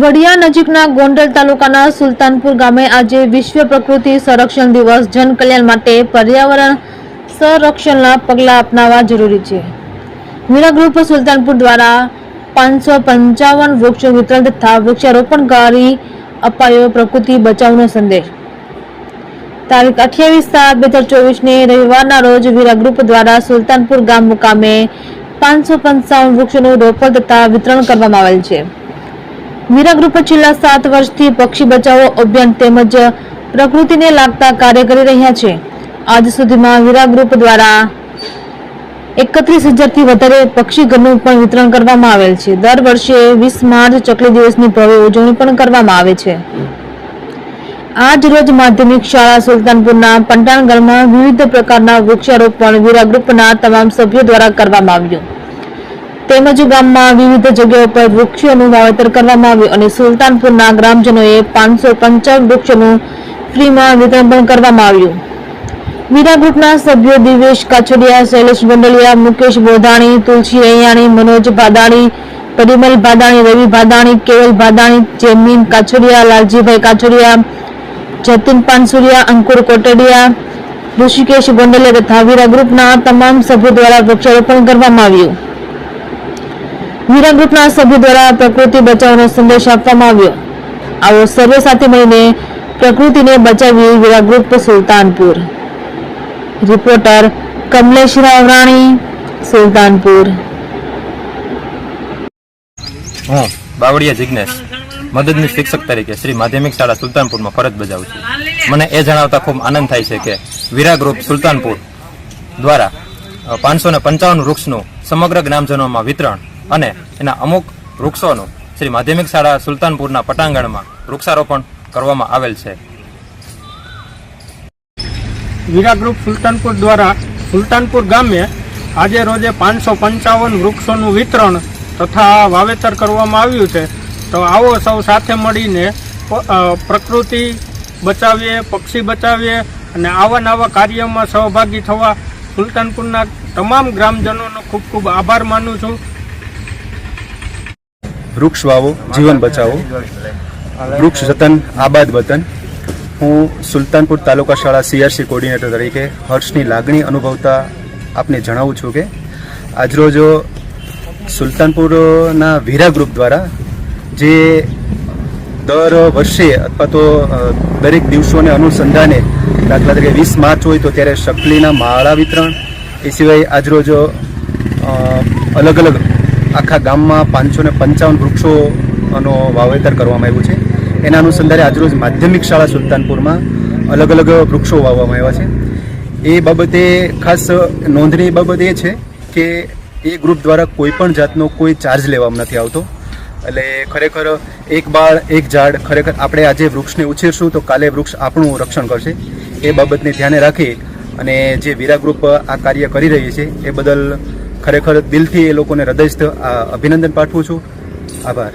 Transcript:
વડિયા નજીકના ગોંડલ તાલુકાના સુલતાનપુર ગામે આજે વિશ્વ પ્રકૃતિ સંરક્ષણ દિવસ જન કલ્યાણ માટે પર્યાવરણ સંરક્ષણના પગલાં અપનાવવા જરૂરી છે. મીરા ગ્રુપ સુલતાનપુર દ્વારા પાંચસો પંચાવન વૃક્ષો વિતરણ તથા વૃક્ષારોપણ કરી અપાયો પ્રકૃતિ બચાવનો સંદેશ. તારીખ અઠ્યાવીસ સાત બે હજાર ચોવીસને રવિવારના રોજ વીરા ગ્રુપ દ્વારા સુલતાનપુર ગામ મુકામે પાંચસો પંચાવન વૃક્ષોનું રોપણ તથા વિતરણ કરવામાં આવેલ છે. મીરા ગ્રુપ છેલ્લા સાત વર્ષથી પક્ષી બચાવો અભિયાન તેમજ પ્રકૃતિને લાગતા કાર્ય કરી રહ્યા છે. આજ સુધીમાં વીરા ગ્રુપ દ્વારા એકત્રીસ હજારથી વધારે પક્ષી ઘરનું પણ વિતરણ કરવામાં આવેલ છે. દર વર્ષે વીસ માર્ચ ચકલી દિવસની ભવ્ય ઉજવણી પણ કરવામાં આવે છે. આજ રોજ માધ્યમિક શાળા સુલતાનપુરના પંટાણગઢમાં વિવિધ પ્રકારના વૃક્ષારોપણ વીરા ગ્રુપના તમામ સભ્યો દ્વારા કરવામાં આવ્યું. તેમજ ગામમાં વિવિધ જગ્યાઓ પર વૃક્ષોનું વાવેતર કરવામાં આવ્યું અને સુલતાનપુરના ગ્રામજનોએ પાંચસો પંચાવન વૃક્ષોનું ફ્રીમાં વિતરણ પણ કરવામાં આવ્યું. વીરા ગ્રુપના સભ્યો દિવેશ કાછડિયા, શૈલેષ ગોંડલિયા, મુકેશ બોધાણી, તુલસી રૈયાણી, મનોજ ભાદાણી, પરિમલ ભાદાણી, રવિ ભાદાણી, કેવલ ભાદાણી, જેમીન કાછડિયા, લાલજીભાઈ કાછડિયા, જતીન પાનસુરિયા, અંકુર કોટડિયા, ઋષિકેશ ગોંડલે તથા વીરા ગ્રુપના તમામ સભ્યો દ્વારા વૃક્ષારોપણ કરવામાં આવ્યું. વીરા ગ્રુપના સભ્યો દ્વારા પ્રકૃતિ બચાવવાનો સંદેશ આપવામાં આવ્યો. આવો સર્વે સાથે મળીને પ્રકૃતિને બચાવી વીરા ગ્રુપ સુલતાનપુર. રિપોર્ટર કમલેશ રાવરાણી સુલતાનપુર. હું. બાવળિયા જિજ્ઞેશ મદદની શિક્ષક તરીકે શ્રી માધ્યમિક શાળા સુલતાનપુરમાં ફરજ બજાવું છું. મને એ જણાવતા ખૂબ આનંદ થાય છે કે વીરા ગ્રુપ સુલતાનપુર દ્વારા પાંચસો ને પંચાવન વૃક્ષનું સમગ્ર ગ્રામજનોમાં વિતરણ અને એના અમુક વૃક્ષોનું શ્રી માધ્યમિક શાળા સુલતાનપુરના પટાંગણમાં વૃક્ષારોપણ કરવામાં આવેલ છે. વીરા ગ્રુપ સુલતાનપુર દ્વારા સુલતાનપુર ગામે આજે રોજે પાંચસો પંચાવન વૃક્ષોનું વિતરણ તથા વાવેતર કરવામાં આવ્યું છે. તો આવો સૌ સાથે મળીને પ્રકૃતિ બચાવીએ, પક્ષી બચાવીએ અને આવા નવા કાર્યમાં સહભાગી થવા સુલતાનપુરના તમામ ગ્રામજનોનો ખૂબ ખૂબ આભાર માનું છું. વૃક્ષ વાવો, જીવન બચાવો. વૃક્ષ જતન, આબાદ વતન. હું સુલતાનપુર તાલુકા શાળા સીઆરસી કોર્ડિનેટર તરીકે હર્ષની લાગણી અનુભવતા આપને જણાવું છું કે આજરોજ સુલતાનપુરના વીરા ગ્રુપ દ્વારા જે દર વર્ષે અથવા તો દરેક દિવસોને અનુસંધાને દાખલા તરીકે વીસ માર્ચ હોય તો ત્યારે શકલીના માળા વિતરણ. એ સિવાય આજરોજ અલગ અલગ આખા ગામમાં પાંચસો ને પંચાવન વૃક્ષોનો વાવેતર કરવામાં આવ્યું છે. એના અનુસંધાને આજરોજ માધ્યમિક શાળા સુલતાનપુરમાં અલગ અલગ વૃક્ષો વાવવામાં આવ્યા છે. એ બાબતે ખાસ નોંધનીય બાબત એ છે કે એ ગ્રુપ દ્વારા કોઈ પણ જાતનો કોઈ ચાર્જ લેવામાં નથી આવતો. એટલે ખરેખર એક બાળ, એક ઝાડ, ખરેખર આપણે આજે વૃક્ષને ઉછેરશું તો કાલે વૃક્ષ આપણું રક્ષણ કરશે. એ બાબતને ધ્યાને રાખી અને જે વીરા ગ્રુપ આ કાર્ય કરી રહી છે, એ બદલ ખરેખર દિલથી એ લોકોને હૃદયસ્થ અભિનંદન પાઠવું છું. આભાર.